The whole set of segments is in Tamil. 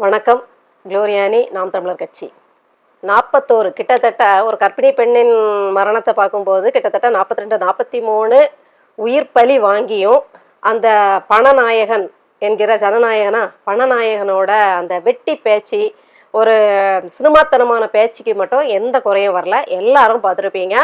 வணக்கம். குளோரியானி நாம் தமிழர் கட்சி. நாற்பத்தோரு கிட்டத்தட்ட ஒரு கர்ப்பிணி பெண்ணின் மரணத்தை பார்க்கும்போது கிட்டத்தட்ட நாற்பத்தி ரெண்டு நாற்பத்தி மூணு உயிர் பலி வாங்கியும் அந்த பணநாயகன் என்கிற ஜனநாயகனா பணநாயகனோட அந்த வெட்டி பேச்சு ஒரு சினிமாத்தனமான பேச்சுக்கு மட்டும் எந்த குறையும் வரல. எல்லாரும் பார்த்துருப்பீங்க.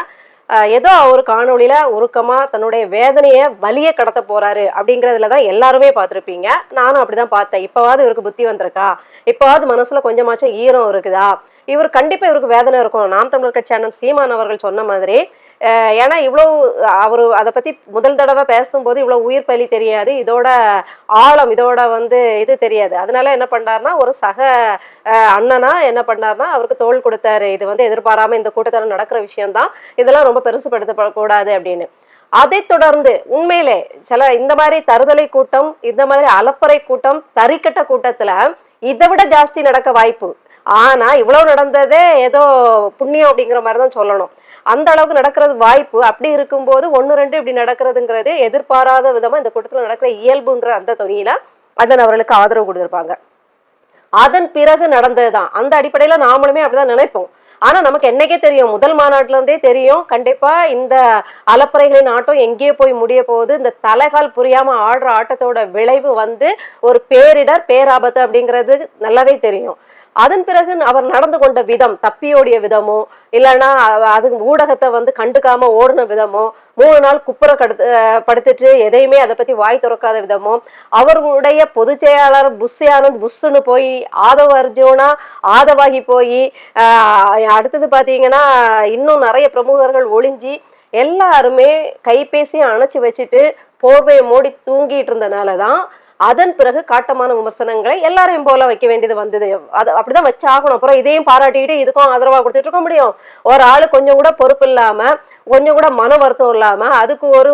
ஏதோ அவர் காணொளியில உருக்கமா தன்னுடைய வேதனையை வலிய கடத்த போறாரு அப்படிங்கறதுல தான் எல்லாருமே பார்த்துருப்பீங்க. நானும் அப்படிதான் பார்த்தேன். இப்பவாவது இவருக்கு புத்தி வந்திருக்கா? இப்பவாவது மனசுல கொஞ்சமாச்சும் ஈரம் இருக்குதா? இவர் கண்டிப்பா இவருக்கு வேதனை இருக்கும். நாம் தமிழர் கட்சி அண்ணன் சீமான் அவர்கள் சொன்ன மாதிரி ஏன்னா இவ்வளோ அவர் அதை பத்தி முதல் தடவை பேசும்போது இவ்வளோ உயிர் பலி தெரியாது. இதோட ஆழம் இதோட வந்து இது தெரியாது. அதனால என்ன பண்ணாருன்னா ஒரு சக அண்ணனா என்ன பண்ணாருன்னா அவருக்கு தோல் கொடுத்தாரு. இது வந்து எதிர்பாராம இந்த கூட்டத்தில் நடக்கிற விஷயம்தான். இதெல்லாம் ரொம்ப பெருசுப்படுத்தப்படக்கூடாது அப்படின்னு. அதை தொடர்ந்து உண்மையிலே சில இந்த மாதிரி தருதலை கூட்டம் இந்த மாதிரி அலப்பறை கூட்டம் தறிக்கட்ட கூட்டத்துல இதை விட ஜாஸ்தி நடக்க வாய்ப்பு. ஆனா இவ்வளவு நடந்ததே ஏதோ புண்ணியம் அப்படிங்கிற மாதிரி தான் சொல்லணும். அந்த அளவுக்கு நடக்கிறது வாய்ப்பு. அப்படி இருக்கும்போது ஒன்று ரெண்டு இப்படி நடக்கிறதுங்கிறது எதிர்பாராத விதமா இந்த கூட்டத்தில் நடக்கிற இயல்புங்கிற அந்த துணியில அண்ணன் அவர்களுக்கு ஆதரவு கொடுத்திருப்பாங்க. அதன் பிறகு நடந்ததுதான். அந்த அடிப்படையில நாமளுமே அப்படிதான் நினைப்போம். ஆனா நமக்கு என்னைக்கே தெரியும். முதல் மாநாட்டிலேருந்தே தெரியும். கண்டிப்பா இந்த அலப்பறைகளின் ஆட்டம் எங்கேயோ போய் முடிய போகுது. இந்த தலைகால் புரியாம ஆடுற ஆட்டத்தோட விளைவு வந்து ஒரு பேரிடர் பேராபத்து அப்படிங்கிறது நல்லாவே தெரியும். அதன் பிறகு அவர் நடந்து கொண்ட விதம் தப்பியோடிய விதமோ இல்லைன்னா அது ஊடகத்தை வந்து கண்டுக்காம ஓடின விதமோ மூணு நாள் குப்புற கடுத்து படுத்துட்டு எதையுமே அதை பத்தி வாய் திறக்காத விதமோ அவருடைய பொதுச் செயலாளர் புஷ் புஷ்ஷுன்னு போய் ஆதவ அர்ஜுனா ஆதவாகி போய் அடுத்தது பாத்தீங்கன்னா இன்னும் நிறைய பிரமுகர்கள் ஒளிஞ்சி எல்லாருமே கைபேசியை அணைச்சி வச்சுட்டு போர்வையை மூடி தூங்கிட்டு இருந்தனால தான் அதன் பிறகு காட்டமான விமர்சனங்களை எல்லாரையும் போல வைக்க வேண்டியது வந்தது. அது அப்படிதான் வச்சாகணும். அப்புறம் இதையும் பாராட்டிட்டு இதுக்கும் ஆதரவா கொடுத்துட்டு இருக்க முடியும். ஒரு ஆளு கொஞ்சம் கூட பொறுப்பு இல்லாம கொஞ்சம் கூட மன வருத்தம் இல்லாம அதுக்கு ஒரு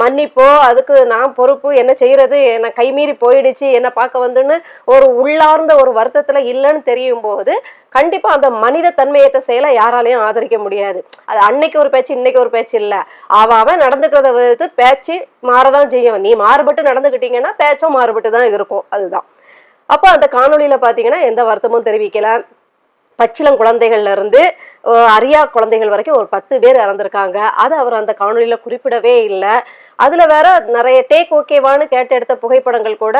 மன்னிப்போ அதுக்கு நான் பொறுப்பு என்ன செய்யறது என்ன கைமீறி போயிடுச்சு என்ன பார்க்க வந்துன்னு ஒரு உள்ளார்ந்த ஒரு வருத்தத்துல இல்லைன்னு தெரியும் போது கண்டிப்பா அந்த மனித தன்மையத்தை செயலை யாராலையும் ஆதரிக்க முடியாது. அது அன்னைக்கு ஒரு பேச்சு இன்னைக்கு ஒரு பேச்சு இல்ல. அவன் நடந்துக்கிறத விதத்து பேச்சு மாறதான் செய்யும். நீ மாறுபட்டு நடந்துக்கிட்டீங்கன்னா பேச்சும் மாறுபட்டு தான் இருக்கும். அதுதான். அப்போ அந்த காணொலியில் பாத்தீங்கன்னா எந்த வருத்தமும் தெரிவிக்கல. பச்சிளம் குழந்தைகள்ல இருந்து அரியா அறியா குழந்தைகள் வரைக்கும் ஒரு பத்து பேர் இறந்துருக்காங்க. அது அவர் அந்த காணொலியில குறிப்பிடவே இல்லை. அதுல வேற நிறைய டேக் ஓகேவான்னு கேட்டு எடுத்த புகைப்படங்கள் கூட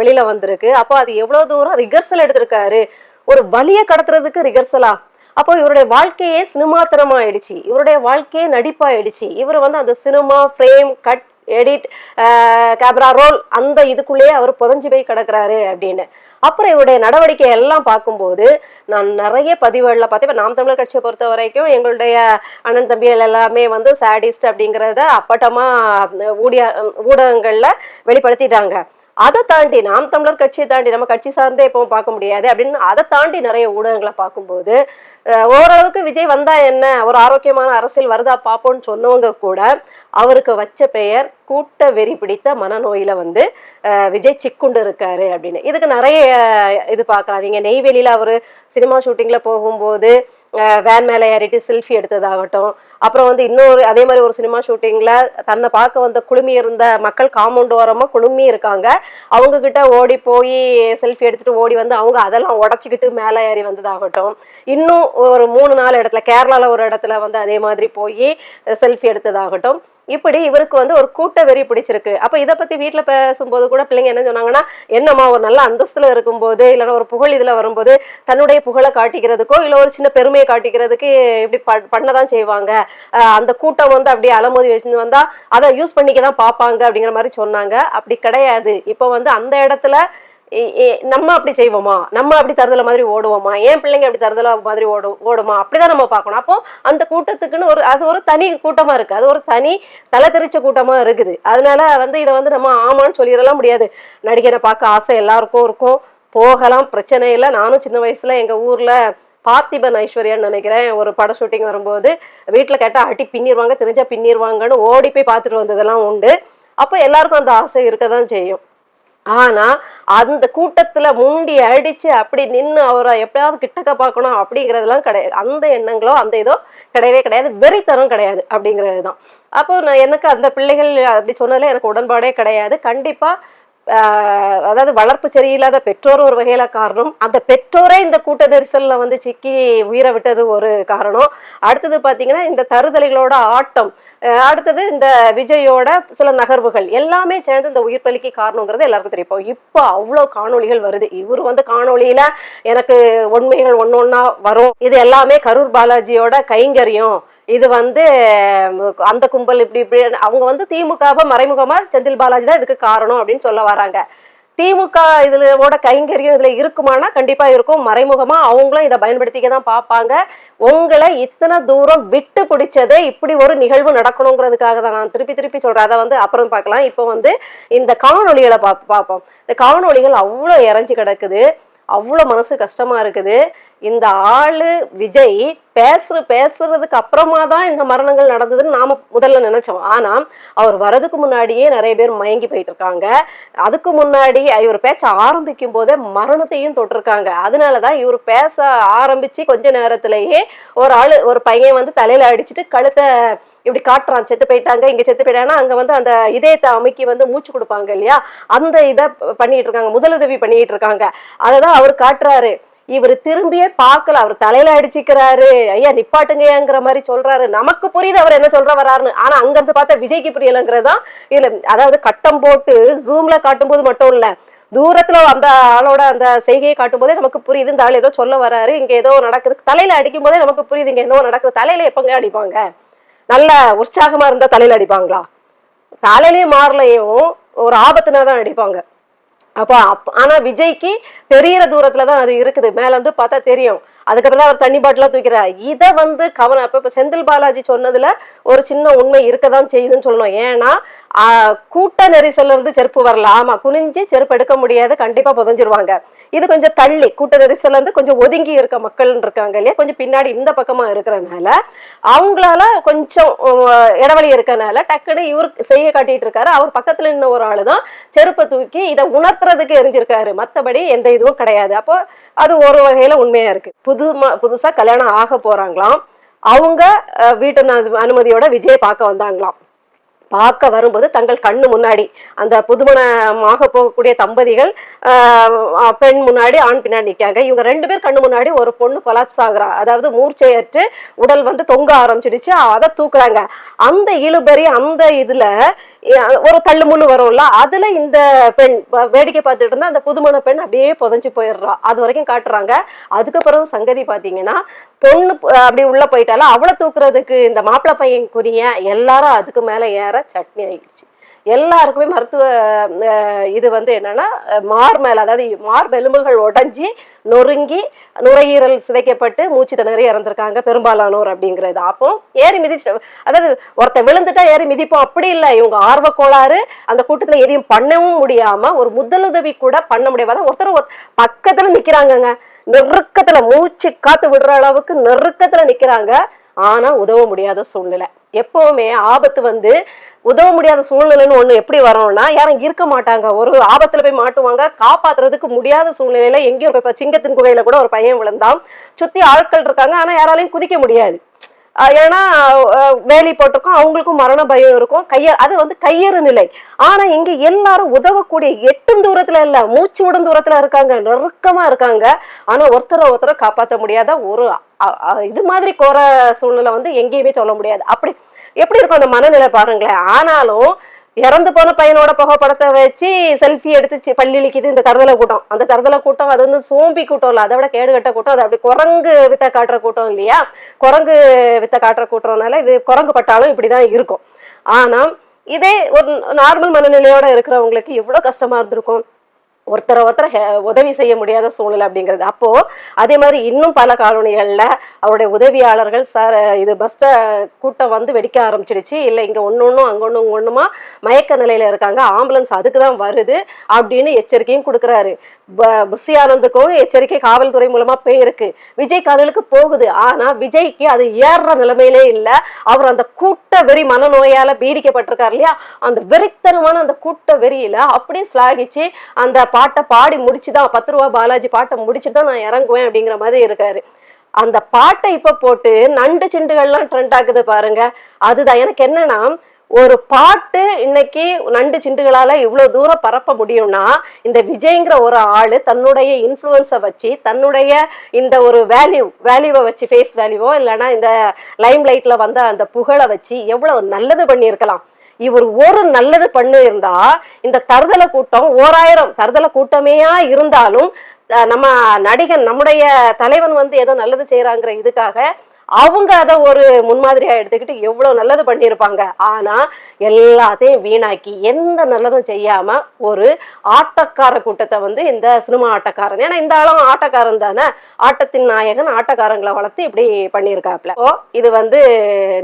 வெளியில வந்திருக்கு. அப்போ அது எவ்வளவு தூரம் ரிகர்சல் எடுத்திருக்காரு? ஒரு வலியை கடத்துறதுக்கு ரிகர்சலா அப்போ இவருடைய வாழ்க்கையே சினிமாத்திரமா ஆயிடுச்சு இவருடைய வாழ்க்கையே நடிப்பாயிடுச்சு. இவர் வந்து அந்த cinema frame cut edit camera roll அந்த இதுக்குள்ளேயே அவர் புதஞ்சு போய் கிடக்குறாரு அப்படின்னு. அப்புறம் இவருடைய நடவடிக்கை எல்லாம் பார்க்கும்போது நான் நிறைய பதிவுகளில் பார்த்தேன். நாம் தமிழர் கட்சியை பொறுத்த வரைக்கும் எங்களுடைய அண்ணன் தம்பிகள் எல்லாமே வந்து சாடிஸ்ட் அப்படிங்கிறத அப்பட்டமாக ஊடிய ஊடகங்களில் வெளிப்படுத்திட்டாங்க. அதை தாண்டி நாம் தமிழர் கட்சியை தாண்டி நம்ம கட்சி சார்ந்தே எப்பவும் பார்க்க முடியாது அப்படின்னு அதை தாண்டி நிறைய ஊடகங்களை பார்க்கும்போது ஓரளவுக்கு விஜய் வந்தா என்ன? ஒரு ஆரோக்கியமான அரசியல் வருதா? பார்ப்போம்னு சொன்னவங்க கூட அவருக்கு வச்ச பெயர் கூட்ட வெறி பிடித்த மனநோயில வந்து விஜய் சிக்குண்டு இருக்காரு அப்படின்னு. இதுக்கு நிறைய இது பார்க்கலாம். நீங்க நெய்வேலியில அவர் சினிமா ஷூட்டிங்ல போகும்போது வேன் மேலே ஏறிட்டு செல்ஃபி எடுத்ததாகட்டும். அப்புறம் வந்து இன்னொரு அதே மாதிரி ஒரு சினிமா ஷூட்டிங்கில் தன்னை பார்க்க வந்த குழுமி இருந்த மக்கள் காம்பவுண்ட் ஓரமாக குழுமி இருக்காங்க. அவங்க கிட்ட ஓடி போய் செல்ஃபி எடுத்துகிட்டு ஓடி வந்து அவங்க அதெல்லாம் உடச்சிக்கிட்டு மேலே ஏறி வந்ததாகட்டும். இன்னும் ஒரு மூணு நாலு இடத்துல கேரளாவில் ஒரு இடத்துல வந்து அதே மாதிரி போய் செல்ஃபி எடுத்ததாகட்டும். இப்படி இவருக்கு வந்து ஒரு கூட்ட வெறி பிடிச்சிருக்கு. அப்ப இதை பத்தி வீட்டில் பேசும்போது கூட பிள்ளைங்க என்ன சொன்னாங்கன்னா என்னம்மா ஒரு நல்ல அந்தஸ்துல இருக்கும்போது இல்லைன்னா ஒரு புகழ் இதுல வரும்போது தன்னுடைய புகழை காட்டிக்கிறதுக்கோ இல்ல ஒரு சின்ன பெருமையை காட்டிக்கிறதுக்கு இப்படி ப- பண்ணதான் செய்வாங்க. அந்த கூட்டம் வந்து அப்படியே அலமோதி வச்சு வந்தா அதை யூஸ் பண்ணிக்க தான் பார்ப்பாங்க அப்படிங்கிற மாதிரி சொன்னாங்க. அப்படி கிடையாது. இப்போ வந்து அந்த இடத்துல நம்ம அப்படி செய்வோமா? நம்ம அப்படி தருதல மாதிரி ஓடுவோமா? ஏன் பிள்ளைங்க அப்படி தருதல மாதிரி ஓடும் ஓடுமா? அப்படிதான் நம்ம பார்க்கணும். அப்போ அந்த கூட்டத்துக்குன்னு ஒரு அது ஒரு தனி கூட்டமா இருக்கு. அது ஒரு தனி தலை தெரிச்ச கூட்டமா இருக்குது. அதனால வந்து இதை வந்து நம்ம ஆமான்னு சொல்லிடலாம் முடியாது. நடிகரை பார்க்க ஆசை எல்லாருக்கும் இருக்கும். போகலாம் பிரச்சனை இல்லை. நானும் சின்ன வயசுல எங்க ஊர்ல பார்த்திபன் ஐஸ்வர்யான்னு நினைக்கிறேன். ஒரு படம் ஷூட்டிங் வரும்போது வீட்டில் கேட்டால் அடி பின்னிடுவாங்க தெரிஞ்சா பின்னிடுவாங்கன்னு ஓடி போய் பார்த்துட்டு வந்ததெல்லாம் உண்டு. அப்போ எல்லாருக்கும் அந்த ஆசை இருக்க தான் செய்யும். ஆனா அந்த கூட்டத்துல முண்டி அடிச்சு அப்படி நின்று அவரை எப்படியாவது கிட்டக்க பார்க்கணும் அப்படிங்கறதெல்லாம் கிடையாது. அந்த எண்ணங்களோ அந்த இதோ கிடையவே கிடையாது. வெறித்தனம் கிடையாது அப்படிங்கிறது தான் அப்போ நான் எனக்கு அந்த பிள்ளைகள் அப்படி சொன்னதுல எனக்கு உடன்பாடே கிடையாது. கண்டிப்பா அதாவது வளர்ப்பு சரியில்லாத பெற்றோர் ஒரு வகையில காரணம். அந்த பெற்றோரே இந்த கூட்ட நெரிசல்ல வந்து சிக்கி உயிரை விட்டது ஒரு காரணம். அடுத்தது பாத்தீங்கன்னா இந்த தருதலைகளோட ஆட்டம். அடுத்தது இந்த விஜயோட சில நகர்வுகள். எல்லாமே சேர்ந்து இந்த உயிர் பலிக்கு காரணங்கிறது எல்லாருக்கும் தெரியும். இப்போ அவ்வளோ காணொளிகள் வருது. இவர் வந்து காணொளியில எனக்கு உண்மைகள் ஒன்று ஒன்றா வரும். இது எல்லாமே கரூர் பாலாஜியோட கைங்கரியம். இது வந்து அந்த கும்பல் இப்படி இப்படி அவங்க வந்து திமுகவை மறைமுகமா செந்தில் பாலாஜி தான் இதுக்கு காரணம் அப்படின்னு சொல்ல வராங்க. திமுக இதுலோட கைங்கரியம் இதுல இருக்குமானா கண்டிப்பா இருக்கும். மறைமுகமா அவங்களும் இதை பயன்படுத்திக்க தான் பார்ப்பாங்க. உங்களை இத்தனை தூரம் விட்டு பிடிச்சதே இப்படி ஒரு நிகழ்வு நடக்கணுங்கிறதுக்காக தான் நான் திருப்பி திருப்பி சொல்றேன். அதை வந்து அப்புறம் பார்க்கலாம். இப்போ வந்து இந்த காணொளிகளை பா பார்ப்போம். இந்த காணொளிகள் அவ்வளோ இறஞ்சி கிடக்குது. அவ்வளோ மனசு கஷ்டமா இருக்குது. இந்த ஆள் விஜய் பேசுற பேசுறதுக்கு அப்புறமா தான் இந்த மரணங்கள் நடந்ததுன்னு நாம முதல்ல நினைச்சோம். ஆனா அவர் வரதுக்கு முன்னாடியே நிறைய பேர் மயங்கி போயிட்டு இருக்காங்க அதுக்கு முன்னாடி இவர் பேச்ச ஆரம்பிக்கும் போதே மரணத்தையும் தொட்டிருக்காங்க. அதனாலதான் இவர் பேச ஆரம்பிச்சு கொஞ்ச நேரத்திலேயே ஒரு ஆள் ஒரு பையன் வந்து தலையில அடிச்சுட்டு கழுத்தை இப்படி காட்டுறான் செத்து போயிட்டாங்க இங்க செத்து போயிட்டாங்கன்னா அங்க வந்து அந்த இதயத்தை அமைக்கி வந்து மூச்சு கொடுப்பாங்க இல்லையா? அந்த இதை பண்ணிட்டு இருக்காங்க முதலுதவி பண்ணிட்டு இருக்காங்க. அததான் அவர் காட்டுறாரு. இவர் திரும்பியே பார்க்கல அவர் தலையில அடிச்சுக்கிறாரு. ஐயா நிப்பாட்டுங்கங்கிற மாதிரி சொல்றாரு. நமக்கு புரியுது அவர் என்ன சொல்ற வராருன்னு. ஆனா அங்க இருந்து பார்த்தா விஜய்க்கு புரியலங்கிறதான் இல்ல அதாவது கட்டம் போட்டு ஜூம்ல காட்டும்போது மட்டும் இல்ல தூரத்துல அந்த ஆளோட அந்த செய்கையை காட்டும் போதே நமக்கு புரியுது. இந்த ஆள் ஏதோ சொல்ல வராரு இங்க ஏதோ நடக்குது. தலையில அடிக்கும் போதே நமக்கு புரியுது இங்க என்னவோ நடக்குது. தலையில எப்பங்க அடிப்பாங்க? நல்ல உற்சாகமா இருந்தா தலையில அடிப்பாங்களா? தலையிலயும் மாறலையும் ஒரு ஆபத்துனா தான் அடிப்பாங்க. அப்போ அப் ஆனா விஜய்க்கு தெரியற தூரத்துல தான் அது இருக்குது. மேல வந்து பார்த்தா தெரியும். அதுக்கப்புறம் தான் அவர் தண்ணி பாட்டிலாம் தூக்கிறார். இதை வந்து கவனம் அப்ப இப்ப செந்தில் பாலாஜி சொன்னதுல ஒரு சின்ன உண்மை இருக்கதான் செய்யுதுன்னு சொல்லணும். ஏன்னா கூட்ட நெரிசல்ல இருந்து செருப்பு வரல. ஆமா குனிஞ்சு செருப்பு எடுக்க முடியாது. கண்டிப்பா புதஞ்சிருவாங்க. இது கொஞ்சம் தள்ளி கூட்ட நெரிசல்ல இருந்து கொஞ்சம் ஒதுங்கி இருக்க மக்கள் இருக்காங்க இல்லையா? கொஞ்சம் பின்னாடி இந்த பக்கமா இருக்கிறனால அவங்களால கொஞ்சம் இடவெளி இருக்கனால டக்குன்னு இவர் செய்ய காட்டிட்டு இருக்காரு. அவர் பக்கத்துல நின்ன ஒரு ஆளு தான் செருப்பை தூக்கி இதை உணர்த்துறதுக்கு எரிஞ்சிருக்காரு. மத்தபடி எந்த இதுவும் கிடையாது. அப்போ அது ஒரு வகையில உண்மையா இருக்கு. புது ம- கல்யாணம் ஆக போகிறாங்களாம் அவங்க வீட்டு அனுமதியோட விஜய் பார்க்க வந்தாங்களாம். பார்க்க வரும்போது தங்கள் கண்ணு முன்னாடி அந்த புதுமணமாக போகக்கூடிய தம்பதிகள் பெண் முன்னாடி ஆண் பின்னாடி நிற்காங்க இவங்க ரெண்டு பேர் கண்ணு முன்னாடி ஒரு பொண்ணு கொலாப்ஸ் ஆகுறா. அதாவது மூர்ச்சையற்று உடல் வந்து தொங்க ஆரம்பிச்சிடுச்சு அதை தூக்குறாங்க. அந்த இழுபறி அந்த இதுல ஒரு தள்ளு முள்ளு வரும்ல அதுல இந்த பெண் வேடிக்கை பார்த்துட்டு இருந்தா அந்த புதுமண பெண் அப்படியே புதஞ்சு போயிடுறா. அது வரைக்கும் காட்டுறாங்க. அதுக்கப்புறம் சங்கதி பாத்தீங்கன்னா பொண்ணு அப்படி உள்ள போயிட்டாலும் அவளை தூக்குறதுக்கு இந்த மாப்பிள்ளை பையன் குறிய எல்லாரும் அதுக்கு மேல ஏற சட்னி ஆகிடுச்சு எல்லாருக்குமே மருத்துவ இது வந்து என்னன்னா மார் மேல அதாவது மார் எலும்புகள் உடைஞ்சி நொறுங்கி நுரையீரல் சிதைக்கப்பட்டு மூச்சு திணறி இறந்திருக்காங்க பெரும்பாலானோர் அப்படிங்கிறது. அப்போ ஏறி மிதிச்சு அதாவது ஒருத்தன் விழுந்துட்டா ஏறி மிதிப்போம். அப்படி இல்லை. இவங்க ஆர்வ கோளாறு அந்த கூட்டத்துல எதையும் பண்ணவும் முடியாம ஒரு முதலுதவி கூட பண்ண முடியாம ஒருத்தர் ஒரு- பக்கத்துல நிக்கிறாங்கங்க. நெருக்கத்துல மூச்சு காத்து விடுற அளவுக்கு நெருக்கத்துல நிக்கிறாங்க. ஆனால் உதவ முடியாத சூழ்நிலை. எப்போவுமே ஆபத்து வந்து உதவ முடியாத சூழ்நிலைன்னு ஒன்று எப்படி வரும்னா யாரும் இருக்க மாட்டாங்க. ஒரு ஆபத்தில் போய் மாட்டுவாங்க காப்பாற்றுறதுக்கு முடியாத சூழ்நிலையில் எங்கேயோ இப்போ சிங்கத்தின் குகையில் கூட ஒரு பையன் விழுந்தான். சுற்றி ஆட்கள் இருக்காங்க ஆனால் யாராலையும் குதிக்க முடியாது. ஏன்னா வேலி போட்டிருக்கோம் அவங்களுக்கும் மரண பயம் இருக்கும். கைய அது வந்து கையறு நிலை. ஆனா இங்க எல்லாரும் உதவக்கூடிய எட்டும் தூரத்துல இல்ல மூச்சு விடும் தூரத்துல இருக்காங்க நெருக்கமா இருக்காங்க. ஆனா ஒருத்தரை ஒருத்தரை காப்பாற்ற முடியாத ஒரு இது மாதிரி கோர சூழ்நிலை வந்து எங்கேயுமே சொல்ல முடியாது. அப்படி எப்படி இருக்கும் அந்த மனநிலை பாருங்களேன். ஆனாலும் இறந்து போன பையனோட புகைப்படத்தை வச்சு செல்ஃபி எடுத்து சி- பள்ளியிலிக்குது இந்த தருதலை கூட்டம். அந்த தருதலை கூட்டம் அது வந்து சோம்பி கூட்டம் இல்லை அதை விட கேடு கட்ட கூட்டம். அது அப்படி குரங்கு வித்த காட்டுற கூட்டம் இல்லையா? குரங்கு வித்த காட்டுற கூட்டம்னால இது குரங்கு பட்டாலும் இப்படிதான் இருக்கும். ஆனா இதே ஒரு நார்மல் மனநிலையோட இருக்கிறவங்களுக்கு எவ்வளவு கஷ்டமா இருந்திருக்கும்? ஒருத்தரை ஒருத்தர் ஹெ- உதவி செய்ய முடியாத சூழ்நிலை அப்படிங்கிறது. அப்போ அதே மாதிரி இன்னும் பல காலனிகள்ல அவருடைய உதவியாளர்கள் சார் இது பஸ்ஸை கூட்டம் வந்து வெடிக்க ஆரம்பிச்சிடுச்சு. இல்லை இங்கே ஒன்று ஒன்றும் அங்கே ஒன்று ஒன்றுமா மயக்க நிலையில் இருக்காங்க. ஆம்புலன்ஸ் அதுக்கு தான் வருது அப்படின்னு எச்சரிக்கையும் கொடுக்குறாரு. புஷி ஆனந்துக்கும் எச்சரிக்கை காவல்துறை மூலமா போயிருக்கு. விஜய் காதலுக்கு போகுது. ஆனா விஜய்க்கு அது ஏறுற நிலைமையிலே இல்ல. அவர் அந்த கூட்ட வெறி மனநோயால பீடிக்கப்பட்டிருக்காரு இல்லையா? அந்த வெறித்தனமான அந்த கூட்ட வெறியில அப்படியே ஸ்லாகிச்சு அந்த பாட்டை பாடி முடிச்சுதான் பத்து ரூபா பாலாஜி பாட்டை முடிச்சுட்டு தான் நான் இறங்குவேன் அப்படிங்கிற மாதிரி இருக்காரு. அந்த பாட்டை இப்ப போட்டு நண்டு சிண்டுகள்லாம் ட்ரெண்ட் ஆகுது பாருங்க. அதுதான் எனக்கு என்னன்னா ஒரு பாட்டு இன்னைக்கு நண்டு சிண்டுகளால இவ்வளோ தூரம் பரப்ப முடியும்னா இந்த விஜய்ங்கிற ஒரு ஆள் தன்னுடைய இன்ஃப்ளூயன்ஸை வச்சு தன்னுடைய இந்த ஒரு வேல்யூ வேல்யூவை வச்சு ஃபேஸ் வேல்யூவோ இல்லைன்னா இந்த லைம் லைட்டில் வந்த அந்த புகழை வச்சு எவ்வளோ நல்லது பண்ணியிருக்கலாம். இவர் ஒரு நல்லது பண்ணி இருந்தா இந்த தருதல கூட்டம் ஓராயிரம் தருதல கூட்டமேயா இருந்தாலும் நம்ம நடிகன் நம்முடைய தலைவன் வந்து ஏதோ நல்லது செய்யறாங்கிற இதுக்காக அவங்க அதை ஒரு முன்மாதிரியா எடுத்துக்கிட்டு எவ்வளவு நல்லது பண்ணியிருப்பாங்க. ஆனா எல்லாத்தையும் வீணாக்கி எந்த நல்லதும் செய்யாம ஒரு ஆட்டக்கார கூட்டத்தை வந்து இந்த சினிமா ஆட்டக்காரன் ஏன்னா இந்த ஆளும் ஆட்டக்காரன் தானே ஆட்டத்தின் நாயகன் ஆட்டக்காரங்களை வளர்த்து இப்படி பண்ணியிருக்காப்ல ஓ இது வந்து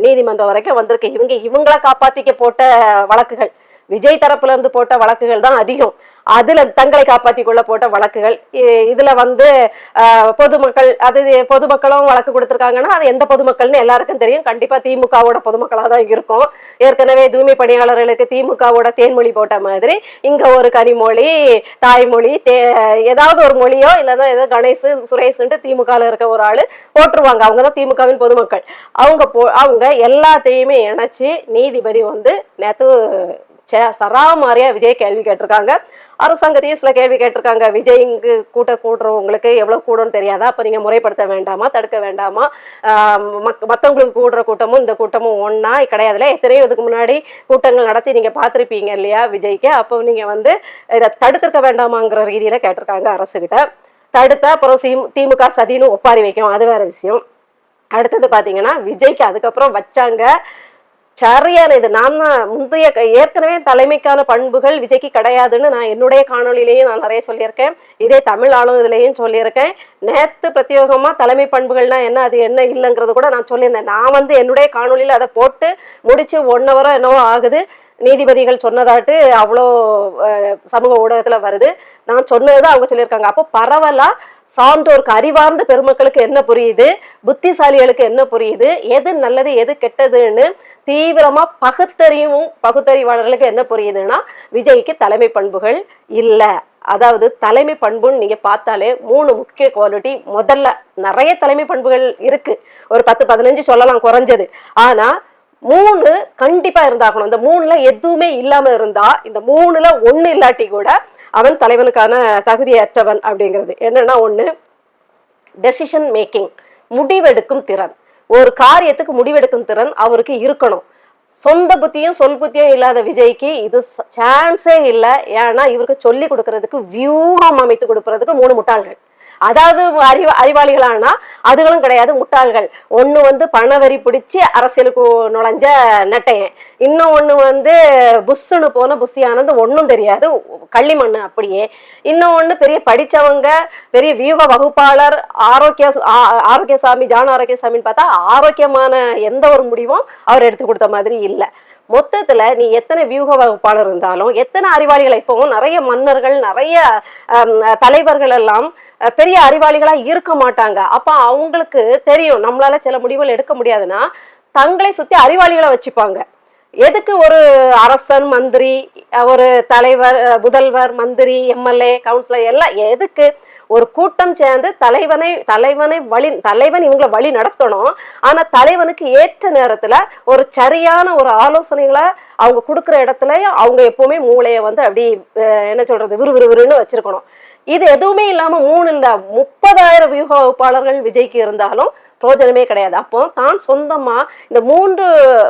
நீதிமன்றம் வரைக்கும் வந்திருக்கு. இவங்க இவங்கள காப்பாத்திக்க போட்ட வழக்குகள். விஜய் தரப்புல இருந்து போட்ட வழக்குகள் தான் அதிகம். அதுல தங்களை காப்பாற்றிக் கொள்ள போட்ட வழக்குகள். இ- இதுல வந்து பொதுமக்கள் அது பொதுமக்களும் வழக்கு கொடுத்துருக்காங்கன்னா அது எந்த பொதுமக்கள்னு எல்லாருக்கும் தெரியும். கண்டிப்பா திமுகவோட பொதுமக்களா தான் இருக்கும். ஏற்கனவே தூய்மை பணியாளர்களுக்கு திமுகவோட தேன்மொழி போட்ட மாதிரி இங்க ஒரு கனிமொழி தாய்மொழி தே ஏதாவது ஒரு மொழியோ இல்லைன்னா ஏதோ கணேஷ் சுரேஷ்ன்ட்டு திமுகல இருக்க ஒரு ஆளு போட்டுருவாங்க. அவங்க தான் திமுகவின் பொதுமக்கள். அவங்க போ அவங்க எல்லாத்தையுமே இணைச்சி நீதிபதி வந்து நேற்று சே- சராமாரியா விஜய் கேள்வி கேட்டிருக்காங்க. அரசாங்கத்தையும் சில கேள்வி கேட்டிருக்காங்க. விஜய்க்கு கூட்ட கூடுறவங்களுக்கு எவ்வளவு கூடும்னு தெரியாதா? அப்ப நீங்க முறைப்படுத்த வேண்டாமா? தடுக்க வேண்டாமா? மக்- மத்தவங்களுக்கு கூடுற கூட்டமும் இந்த கூட்டமும் ஒன்றா கிடையாதுல எத்தனையோ இதுக்கு முன்னாடி கூட்டங்கள் நடத்தி நீங்க பார்த்துருப்பீங்க இல்லையா விஜய்க்கு? அப்போ நீங்க வந்து இதை தடுத்திருக்க வேண்டாமாங்கிற ரீதியில கேட்டிருக்காங்க அரசுகிட்ட. தடுத்தா அப்புறம் சி திமுக சதின்னு ஒப்பாரி வைக்கும். அது வேற விஷயம். அடுத்தது பாத்தீங்கன்னா விஜய்க்கு அதுக்கப்புறம் வச்சாங்க. சரியான இது. நான் தான் முந்தைய க- ஏற்கனவே தலைமைக்கான பண்புகள் விஜய்க்கு கிடையாதுன்னு நான் என்னுடைய காணொலியிலையும் நான் நிறைய சொல்லியிருக்கேன். இதே தமிழ் ஆளும் இதுலேயும் சொல்லியிருக்கேன். நேத்து பிரத்யோகமாக தலைமை பண்புகள்னா என்ன அது என்ன இல்லைங்கிறது கூட நான் சொல்லியிருந்தேன். நான் வந்து என்னுடைய காணொளியில் அதை போட்டு முடிச்சு ஒன் ஹவரோ என்னவோ ஆகுது. நீதிபதிகள் சொன்னதாட்டு அவ்வளோ சமூக ஊடகத்தில் வருது. நான் சொன்னது அவங்க சொல்லியிருக்காங்க. அப்போ பரவலாக சான்றோருக்கு அறிவார்ந்த பெருமக்களுக்கு என்ன புரியுது? புத்திசாலிகளுக்கு என்ன புரியுது? எது நல்லது எது கெட்டதுன்னு தீவிரமா பகுத்தறிவும் பகுத்தறிவாளர்களுக்கு என்ன புரியுதுன்னா விஜய்க்கு தலைமை பண்புகள் இல்லை. அதாவது தலைமை பண்புன்னு நீங்க பார்த்தாலே மூணு முக்கிய குவாலிட்டி முதல்ல நிறைய தலைமை பண்புகள் இருக்கு. ஒரு பத்து பதினஞ்சு சொல்லலாம் குறைஞ்சது. ஆனா மூணு கண்டிப்பா இருந்தாகணும். இந்த மூணுல எதுவுமே இல்லாம இருந்தா இந்த மூணுல ஒண்ணு இல்லாட்டி கூட அவன் தலைவனுக்கான தகுதியற்றவன் அப்படிங்கிறது. என்னன்னா ஒண்ணு டெசிஷன் மேக்கிங் முடிவெடுக்கும் திறன். ஒரு காரியத்துக்கு முடிவெடுக்கும் திறன் அவருக்கு இருக்கணும். சொந்த புத்தியும் சொல் புத்தியும் இல்லாத விஜய்க்கு இது சான்ஸே இல்லை. ஏன்னா இவருக்கு சொல்லி கொடுக்கறதுக்கு வியூகம் அமைத்து கொடுக்கறதுக்கு மூணு முட்டாள்கள். அதாவது அறிவா அறிவாளிகளானா அதுகளும் கிடையாது முட்டாள்கள். ஒன்று வந்து பணவரி பிடிச்சி அரசியலுக்கு நுழைஞ்ச நெட்டையன். இன்னும் ஒன்று வந்து புஷ்ஷுன்னு போன புஷியானது ஒன்றும் தெரியாது களிமண் அப்படியே. இன்னும் ஒன்று பெரிய படித்தவங்க பெரிய வியூக வகுப்பாளர் ஆரோக்கிய ஆ- ஆரோக்கியசாமி ஜான் ஆரோக்கியசாமின்னு பார்த்தா ஆரோக்கியமான எந்த ஒரு முடிவும் அவர் எடுத்து கொடுத்த மாதிரி இல்லை. மொத்தத்துல நீ எத்தனை வியூக வகுப்பாளர் இருந்தாலும் எத்தனை அறிவாளிகள் இப்போவும் நிறைய மன்னர்கள் நிறைய தலைவர்கள் எல்லாம் பெரிய அறிவாளிகளா இருக்க மாட்டாங்க. அப்ப அவங்களுக்கு தெரியும் நம்மளால சில முடிவுகள் எடுக்க முடியாதுன்னா தங்களை சுத்தி அறிவாளிகளை வச்சுப்பாங்க. எதுக்கு ஒரு அரசன் மந்திரி ஒரு தலைவர் முதல்வர் மந்திரி எம்எல்ஏ கவுன்சிலர் எல்லாம் எதுக்கு ஒரு கூட்டம் சேர்ந்து தலைவனை தலைவனை வழி தலைவன் இவங்களை வழி நடத்தணும். ஆனால் தலைவனுக்கு ஏற்ற நேரத்தில் ஒரு சரியான ஒரு ஆலோசனைகளை அவங்க கொடுக்குற இடத்துல அவங்க எப்போவுமே மூளையை வந்து அப்படி என்ன சொல்கிறது விறுவிறுவிறுன்னு வச்சுருக்கணும். இது எதுவுமே இல்லாமல் மூணு இல்லை முப்பதாயிரம் வியூக வகுப்பாளர்கள் விஜய்க்கு இருந்தாலும் பிரயோஜனமே கிடையாது. அப்போ தான் சொந்தமா இந்த மூன்று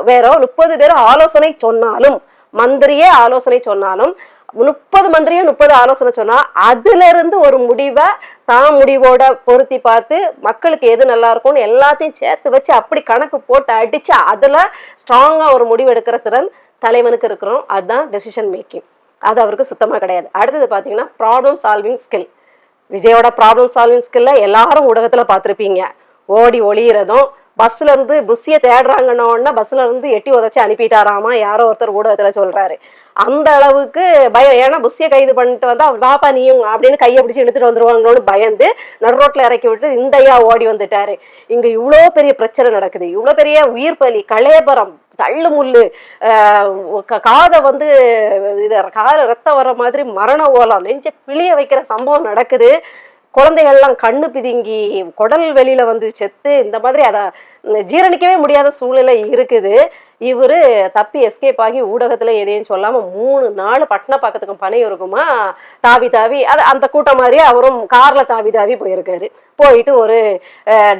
பேரோ முப்பது பேரோ ஆலோசனை சொன்னாலும் மந்திரியே ஆலோசனை சொன்னாலும் முப்பது மந்திரியும் முப்பது ஆலோசனை சொன்னா அதுல இருந்து ஒரு முடிவை தான் முடிவோட பொருத்தி பார்த்து மக்களுக்கு எது நல்லா இருக்கும்னு எல்லாத்தையும் சேர்த்து வச்சு அப்படி கணக்கு போட்டு அடிச்சு அதுல ஸ்ட்ராங்கா ஒரு முடிவு எடுக்கிற திறன் தலைவனுக்கு இருக்கிறோம். அதுதான் டெசிஷன் மேக்கிங் அது அவருக்கு சுத்தமா கிடையாது. அடுத்தது பாத்தீங்கன்னா ப்ராப்ளம் சால்விங் ஸ்கில் விஜயோட ப்ராப்ளம் சால்விங் ஸ்கில்ல எல்லாரும் ஊடகத்துல பார்த்துருப்பீங்க. ஓடி ஒளியறதும் பஸ்ல இருந்து புஸ்ஸிய தேடுறாங்கன்ன பஸ்ல இருந்து எட்டி உதச்சி அனுப்பிட்டாராமா? யாரோ ஒருத்தர் ஊடகத்துல சொல்றாரு. அந்த அளவுக்கு பயம். ஏன்னா புஸ்ஸிய கைது பண்ணிட்டு வந்தா பாப்பா நீயும் அப்படின்னு கையை பிடிச்சி எடுத்துட்டு வந்துருவாங்களோன்னு பயந்து நடுரோட்டில் இறக்கி விட்டு இந்தையா ஓடி வந்துட்டாரு. இங்க இவ்வளோ பெரிய பிரச்சனை நடக்குது. இவ்வளோ பெரிய உயிர் பலி கலேபரம் தள்ளு முள்ளு க- காதை வந்து இது கால ரத்தம் வர மாதிரி மரண ஓலம் நெஞ்ச பிழிய வைக்கிற சம்பவம் நடக்குது. குழந்தைகள்லாம் கண்ணு பிதுங்கி குடல் வெளியில வந்து செத்து இந்த மாதிரி அதை ஜீரணிக்கவே முடியாத சூழ்நிலை இருக்குது. இவர் தப்பி எஸ்கேப் ஆகி ஊடகத்தில் எதையும் சொல்லாமல் மூணு நாள் பட்டணப்பாக்கத்துக்கும் பனை இருக்குமா? தாவி தாவி அது அந்த கூட்டம் மாதிரியே அவரும் காரில் தாவி தாவி போயிருக்காரு. போயிட்டு ஒரு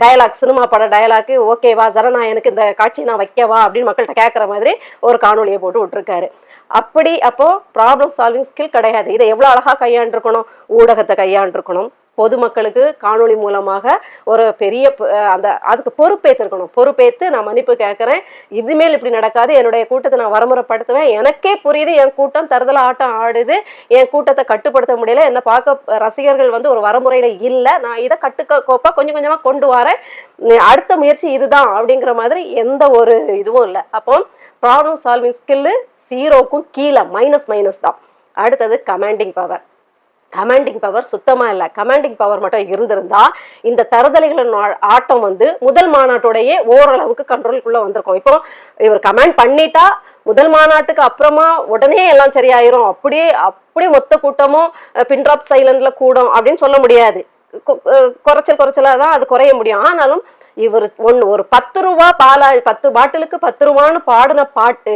டயலாக் சினிமா பட டயலாக்கு ஓகேவா ஜனநாயனுக்கு இந்த காட்சி நான் வைக்கவா அப்படின்னு மக்கள்கிட்ட கேட்குற மாதிரி ஒரு காணொலியை போட்டு விட்டுருக்காரு. அப்படி அப்போ ப்ராப்ளம் சால்விங் ஸ்கில் கிடையாது. இதை எவ்வளோ அழகாக கையாண்டுருக்கணும்? ஊடகத்தை கையாண்டிருக்கணும். பொதுமக்களுக்கு காணொளி மூலமாக ஒரு பெரிய அந்த அதுக்கு பொறுப்பேற்றிருக்கணும் பொறுப்பேற்று நான் மன்னிப்பு கேட்குறேன் இதுமேல் இப்படி நடக்காது. என்னுடைய கூட்டத்தை நான் வரமுறைப்படுத்துவேன். எனக்கே புரியுது என் கூட்டம் தருதல ஆட்டம் ஆடுது. என் கூட்டத்தை கட்டுப்படுத்த முடியல. என்னை பார்க்க ரசிகர்கள் வந்து ஒரு வரமுறையில் இல்லை. நான் இதை கட்டுக்க கோப்பாக கொஞ்சம் கொஞ்சமாக கொண்டு வரேன். அடுத்த முயற்சி இதுதான் அப்படிங்கிற மாதிரி எந்த ஒரு இதுவும் இல்லை. அப்போ ப்ராப்ளம் சால்விங் ஸ்கில்லு ஜீரோக்கும் கீழே மைனஸ் மைனஸ் தான். அடுத்தது கமாண்டிங் பவர் கமாண்டிங் பவர் சுத்தமாக இல்லை. கமாண்டிங் பவர் மட்டும் இருந்திருந்தா இந்த தரதலைகளின் ஆட்டம் வந்து முதல் மாநாட்டோடையே ஓரளவுக்கு கண்ட்ரோலுக்குள்ளே வந்திருக்கும். இப்போ இவர் கமாண்ட் பண்ணிட்டா முதல் மாநாட்டுக்கு அப்புறமா உடனே எல்லாம் சரியாயிரும். அப்படியே அப்படியே மொத்த கூட்டமும் பின்ட்ராப் சைலண்டில் கூடும் அப்படின்னு சொல்ல முடியாது. குறைச்சல் குறைச்சலா தான் அது குறைய முடியும். ஆனாலும் இவர் ஒன்று ஒரு பத்து ரூபா பாலா பத்து பாட்டிலுக்கு பத்து ரூபான்னு பாடின பாட்டு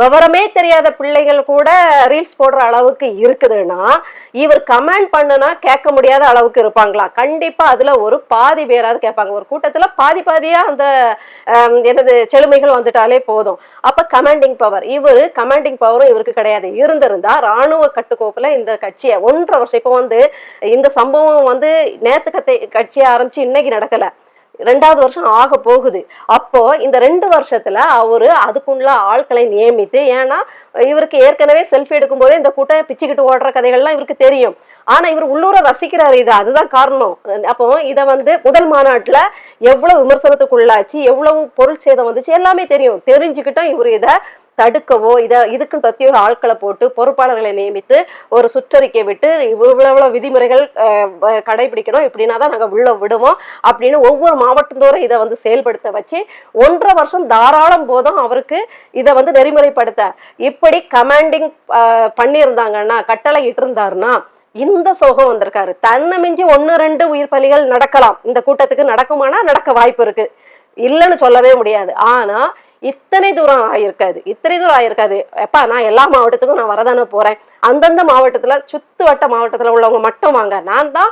விவரமே தெரியாத பிள்ளைகள் கூட ரீல்ஸ் போடுற அளவுக்கு இருக்குதுன்னா இவர் கமெண்ட் பண்ணுனா கேட்க முடியாத அளவுக்கு இருப்பாங்களா? கண்டிப்பா அதுல ஒரு பாதி பேராவது கேட்பாங்க. ஒரு கூட்டத்துல பாதி பாதியா அந்த எனது என்னது செழுமைகள் வந்துட்டாலே போதும். அப்ப கமாண்டிங் பவர். இவர் கமாண்டிங் பவரும் இவருக்கு கிடையாது. இருந்திருந்தா ராணுவ கட்டுக்கோப்புல இந்த கட்சியை ஒன்றரை வருஷம் இப்போ வந்து இந்த சம்பவம் வந்து நேத்து கத்தை கட்சியை ஆரம்பிச்சு இன்னைக்கு நடக்கல. ரெண்டாவது வருஷம் ஆக போகுது. அப்போ இந்த ரெண்டு வருஷத்துல அவரு அதுக்குள்ள ஆட்களை நியமித்து ஏன்னா இவருக்கு ஏற்கனவே செல்ஃபி எடுக்கும் போதே இந்த கூட்டம் பிச்சுக்கிட்டு ஓடுற கதைகள்லாம் இவருக்கு தெரியும். ஆனா இவர் உள்ளூர ரசிக்கிறாரு இது அதுதான் காரணம். அப்போ இதை வந்து முதல் மாநாட்டுல எவ்வளவு விமர்சனத்துக்குள்ளாச்சு எவ்வளவு பொருள் சேதம் வந்துச்சு எல்லாமே தெரியும். தெரிஞ்சுக்கிட்டும் இவர் இதை தடுக்கவோ இதை இதுக்குன்னு பிரத்யேக ஆட்களை போட்டு பொறுப்பாளர்களை நியமித்து ஒரு சுற்றறிக்கை விட்டு இவ்வளவு விதிமுறைகள் கடைபிடிக்கணும். இப்படின்னா தான் நாங்கள் உள்ள விடுவோம். அப்படின்னு ஒவ்வொரு மாவட்டந்தோறும் இதை வந்து செயல்படுத்த வச்சு ஒன்றரை வருஷம் தாராளம் போதும் அவருக்கு இதை வந்து நெறிமுறைப்படுத்த. இப்படி கமாண்டிங் பண்ணியிருந்தாங்கன்னா கட்டளை இட்டிருந்தாருன்னா இந்த சோகம் வந்திருக்காரு. தன்னை மிஞ்சி ஒன்று ரெண்டு உயிர் பலிகள் நடக்கலாம். இந்த கூட்டத்துக்கு நடக்குமானா நடக்க வாய்ப்பு இருக்கு. இல்லைன்னு சொல்லவே முடியாது. ஆனால் இத்தனை தூரம் ஆயிருக்காது இத்தனை தூரம் ஆயிருக்காது எப்பா நான் எல்லா மாவட்டத்துக்கும் நான் வரதானே போறேன். அந்தந்த மாவட்டத்தில் சுத்து வட்ட மாவட்டத்தில் உள்ளவங்க மட்டும் வாங்க. நான் தான்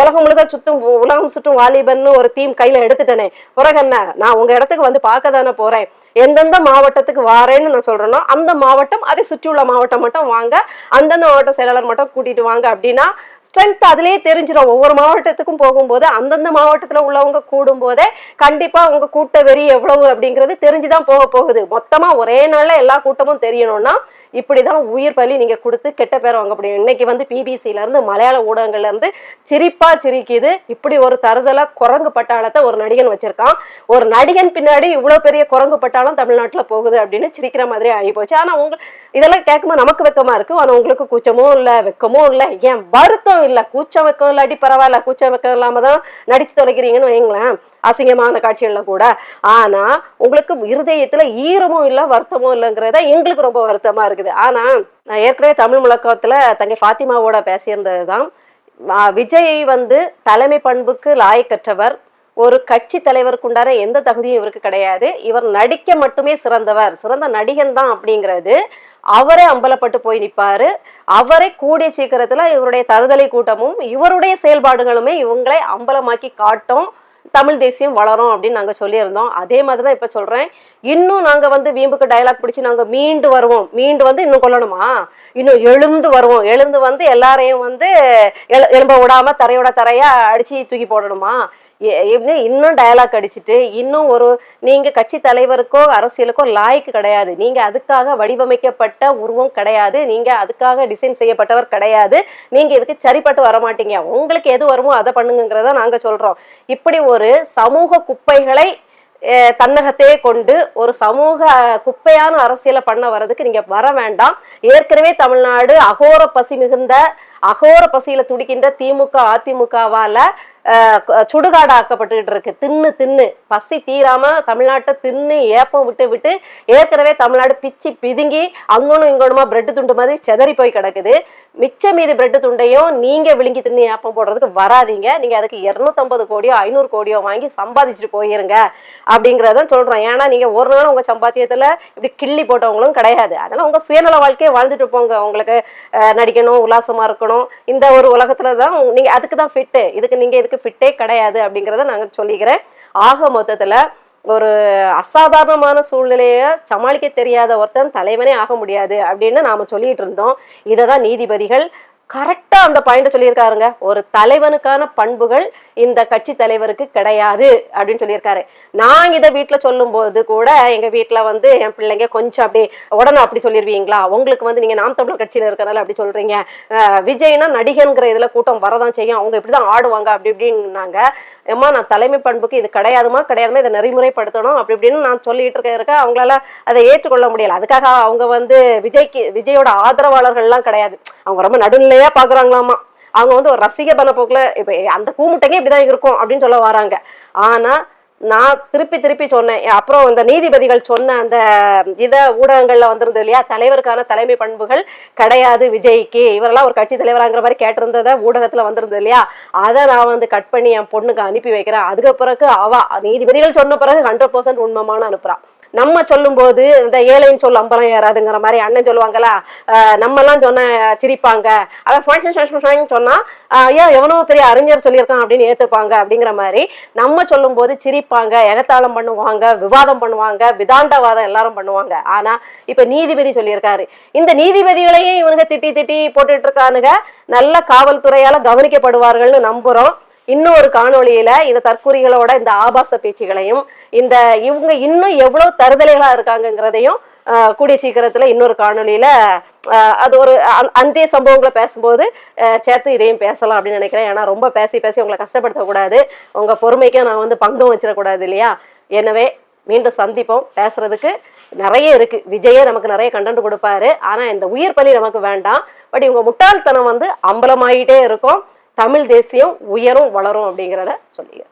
உலகம் முழுக்க சுத்தும் உலகம் சுற்றும் வாலிபன் ஒரு தீம் கையில் எடுத்துட்டேனே. பிறகு என்ன? நான் உங்கள் இடத்துக்கு வந்து பார்க்க தானே போகிறேன் எந்தெந்த மாவட்டத்துக்கு வாரேன்னு நான் சொல்கிறேனோ அந்த மாவட்டம் அதை சுற்றியுள்ள மாவட்டம் மட்டும் வாங்க. அந்தந்த மாவட்ட செயலாளர் மட்டும் கூட்டிட்டு வாங்க அப்படின்னா ஸ்ட்ரென்த் அதுலயே தெரிஞ்சிடும் ஒவ்வொரு மாவட்டத்துக்கும் போகும்போது அந்தந்த மாவட்டத்தில் உள்ளவங்க கூடும் போதே கண்டிப்பா அவங்க கூட்ட வெறி எவ்வளவு அப்படிங்கிறது தெரிஞ்சுதான் போக போகுது. மொத்தமா ஒரே நாளில் எல்லா கூட்டமும் தெரியணும்னா இப்படிதான் உயிர் பலி நீங்க கொடுத்து கெட்ட பேர் வாங்க முடியும். இன்னைக்கு வந்து பிபிசில இருந்து மலையாள ஊடகங்கள்ல இருந்து சிரிப்பா சிரிக்குது. இப்படி ஒரு தருதலாக குரங்கு பட்டாளத்தை ஒரு நடிகன் வச்சிருக்கான். ஒரு நடிகன் பின்னாடி இவ்வளவு பெரிய குரங்கு பட்டாளம் தமிழ்நாட்டுல போகுது அப்படின்னு சிரிக்கிற மாதிரி ஆகி போச்சு ஆனா உங்க இதெல்லாம் கேட்கும்போது நமக்கு வெக்கமா இருக்கும் ஆனா உங்களுக்கு கூச்சமும் இல்ல வெக்கமும் இல்ல ஏன் வருத்தம் இல்ல. கூச்சம் வெக்கம் இல்லாட்டி பரவாயில்ல. கூச்சம் வெக்கம் இல்லாம தான் நடிச்சு தொலைக்கிறீங்கன்னு வைங்களேன். அசிங்கமான காட்சிகள்ல கூட. ஆனா உங்களுக்கு இருதயத்துல ஈரமும் இல்ல வருத்தமும் இல்லைங்கிறத எங்களுக்கு ரொம்ப வருத்தமா இருக்குது. ஆனா நான் ஏற்கனவே தமிழ் முழக்கத்துல தங்கை ஃபாத்திமாவோட பேசியிருந்தது தான் விஜய் வந்து தலைமை பண்புக்கு லாயக்கற்றவர். ஒரு கட்சி தலைவருக்கு உண்டான எந்த தகுதியும் இவருக்கு கிடையாது. இவர் நடிக்க மட்டுமே சிறந்தவர். சிறந்த நடிகன் தான் அப்படிங்கிறது அவரே அம்பலப்பட்டு போய் நிற்பாரு அவரை கூடிய சீக்கிரத்தில் இவருடைய தருதலை கூட்டமும் இவருடைய செயல்பாடுகளுமே இவங்களை அம்பலமாக்கி காட்டும் தமிழ் தேசியம் வளரும் அப்படின்னு நாங்கள் சொல்லியிருந்தோம். அதே மாதிரி தான் இப்போ சொல்கிறேன் இன்னும் நாங்கள் வந்து வீம்புக்கு டயலாக் பிடிச்சி நாங்கள் மீண்டு வருவோம். மீண்டு வந்து இன்னும் கொல்லணுமா? இன்னும் எழுந்து வருவோம். எழுந்து வந்து எல்லாரையும் வந்து எல எலும்ப விடாமல் தரையோட தரையாக அடித்து தூக்கி போடணுமா? இன்னும் டயலாக் அடிச்சுட்டு இன்னும் ஒரு நீங்க கட்சி தலைவருக்கோ அரசியலுக்கோ லாய்க்கு கிடையாது. நீங்க அதுக்காக வடிவமைக்கப்பட்ட உருவம் கிடையாது. நீங்க அதுக்காக டிசைன் செய்யப்பட்டவர் கிடையாது. நீங்க இதுக்கு சரிப்பட்டு வரமாட்டீங்க? உங்களுக்கு எது வருமோ அதை பண்ணுங்கிறத நாங்க சொல்றோம். இப்படி ஒரு சமூக குப்பைகளை தன்னகத்தையே கொண்டு ஒரு சமூக குப்பையான அரசியலை பண்ண வர்றதுக்கு நீங்க வர வேண்டாம். ஏற்கனவே தமிழ்நாடு அகோர பசி மிகுந்த அகோர பசியில துடிக்கின்ற திமுக அதிமுகவால சுடுகாடு ஆக்கப்பட்டுக்கிட்டு இருக்கு தின்னு தின்னு. பசி தீராம தமிழ்நாட்டை தின்னு ஏப்பம் விட்டு விட்டு ஏற்கனவே தமிழ்நாடு பிச்சு பிதுங்கி அங்கனும் இங்கனுமா பிரெட்டு துண்டு மாதிரி செதறி போய் கிடக்குது. மிச்ச மீதி பிரெட்டு துண்டையும் நீங்க விழுங்கி தின்னு ஏப்பம் போடுறதுக்கு வராதீங்க. நீங்க அதுக்கு இரநூத்தம்பது கோடியோ ஐநூறு கோடியோ வாங்கி சம்பாதிச்சுட்டு போயிருங்க அப்படிங்கிறத சொல்றேன் ஏன்னா நீங்க ஒரு நாள் உங்க சம்பாத்தியத்துல இப்படி கிள்ளி போட்டவங்களும் கிடையாது. அதனால உங்க சுயநல வாழ்க்கையை வாழ்ந்துட்டு போங்க. உங்களுக்கு நடிக்கணும் உல்லாசமா இருக்கணும். இந்த ஒரு உலகத்துல தான் நீங்கள் நீங்க அதுக்கு தான் ஃபிட்டு இதுக்கு நீங்க இதுக்கு ஃபிட்டே கிடையாது அப்படிங்கிறத நாங்க சொல்லிக்கிறேன். ஆக மொத்தத்துல ஒரு அசாதாரணமான சூழ்நிலையை சமாளிக்க தெரியாத ஒருத்தன் தலைவனே ஆக முடியாது அப்படின்னு நாம சொல்லிட்டு இருந்தோம். இதை தான் நீதிபதிகள் கரெக்டாக அந்த பாயிண்ட்டை சொல்லியிருக்காருங்க. ஒரு தலைவனுக்கான பண்புகள் இந்த கட்சி தலைவருக்கு கிடையாது அப்படின்னு சொல்லியிருக்காரு. நான் இதை வீட்டில் சொல்லும்போது கூட எங்கள் வீட்டில் வந்து என் பிள்ளைங்க கொஞ்சம் அப்படி உடனே அப்படி சொல்லிடுவீங்களா உங்களுக்கு வந்து நீங்கள் நாம் தமிழர் கட்சியில் இருக்கிறனால அப்படி சொல்கிறீங்க விஜய்னா நடிகன்கிற இதில் கூட்டம் வரதான் செய்யும். அவங்க இப்படி தான் ஆடுவாங்க. அப்படி இப்படின்னாங்க. ஏம்மா நான் தலைமை பண்புக்கு இது கிடையாதுமா? கிடையாதுமா? இதை நெறிமுறைப்படுத்தணும். அப்படி இப்படின்னு நான் சொல்லிட்டு இருக்க இருக்க அவங்களால அதை ஏற்றுக்கொள்ள முடியல. அதுக்காக அவங்க வந்து விஜய்க்கு விஜயோட ஆதரவாளர்கள்லாம் கிடையாது. அவங்க ரொம்ப நடுநிலையா பாக்குறாங்களாமா. அவங்க வந்து ஒரு ரசிக பன இப்போ அந்த கூமுட்டைங்க இப்படிதான் இருக்கும் அப்படின்னு சொல்ல வராங்க. ஆனா நான் திருப்பி திருப்பி சொன்னேன். அப்புறம் இந்த நீதிபதிகள் சொன்ன அந்த இத ஊடகங்கள்ல வந்திருந்தது இல்லையா? தலைவருக்கான தலைமை பண்புகள் கிடையாது விஜய்க்கு. இவரெல்லாம் ஒரு கட்சி தலைவராங்கிற மாதிரி கேட்டிருந்ததை ஊடகத்துல வந்திருந்தது இல்லையா? அதை நான் வந்து கட் பண்ணி என் பொண்ணுக்கு அனுப்பி வைக்கிறேன். அதுக்கு பிறகு அவ நீதிபதிகள் சொன்ன பிறகு ஹண்ட்ரட் பர்சன்ட் உண்மமான அனுப்புறான் நம்ம சொல்லும்போது இந்த ஏழைன்னு சொல்ல அம்பலம் ஏறாதுங்கிற மாதிரி அண்ணன் சொல்லுவாங்களா அஹ் நம்ம எல்லாம் சொன்ன சிரிப்பாங்க. அதான் function, function, சொன்னா ஏன் எவனோ பெரிய அறிஞர் சொல்லியிருக்கான் அப்படின்னு ஏத்துப்பாங்க அப்படிங்கிற மாதிரி நம்ம சொல்லும்போது சிரிப்பாங்க எகத்தாளம் பண்ணுவாங்க விவாதம் பண்ணுவாங்க விதாண்டவாதம் எல்லாரும் பண்ணுவாங்க. ஆனா இப்ப நீதிபதி சொல்லியிருக்காரு. இந்த நீதிபதிகளையும் இவனுங்க திட்டி திட்டி போட்டுட்டு இருக்கானுங்க. நல்ல காவல்துறையால கவனிக்கப்படுவார்கள்னு நம்புறோம். இன்னொரு காணொளியில இந்த தற்குறிகளோட இந்த ஆபாச பேச்சுகளையும் இந்த இவங்க இன்னும் எவ்வளவு தருதலைகளா இருக்காங்கங்கிறதையும் கூடிய சீக்கிரத்துல இன்னொரு காணொலியில அது ஒரு அந்த- அந்திய சம்பவங்களை பேசும்போது சேர்த்து இதையும் பேசலாம் அப்படின்னு நினைக்கிறேன். ஏன்னா ரொம்ப பேசி பேசி உங்களை கஷ்டப்படுத்தக்கூடாது. உங்க பொறுமைக்கும் நான் வந்து பங்கம் வச்சிடக்கூடாது இல்லையா? எனவே மீண்டும் சந்திப்போம். பேசுறதுக்கு நிறைய இருக்கு. விஜயே நமக்கு நிறைய கண்டென்ட் கொடுப்பாரு. ஆனா இந்த உயிர் பலி நமக்கு வேண்டாம். பட் இவங்க முட்டாள்தனம் வந்து அம்பலமாயிட்டே இருக்கும். தமிழ் தேசியம் உயரும் வளரும் அப்படிங்கிறத சொல்லிக்கிறேன்.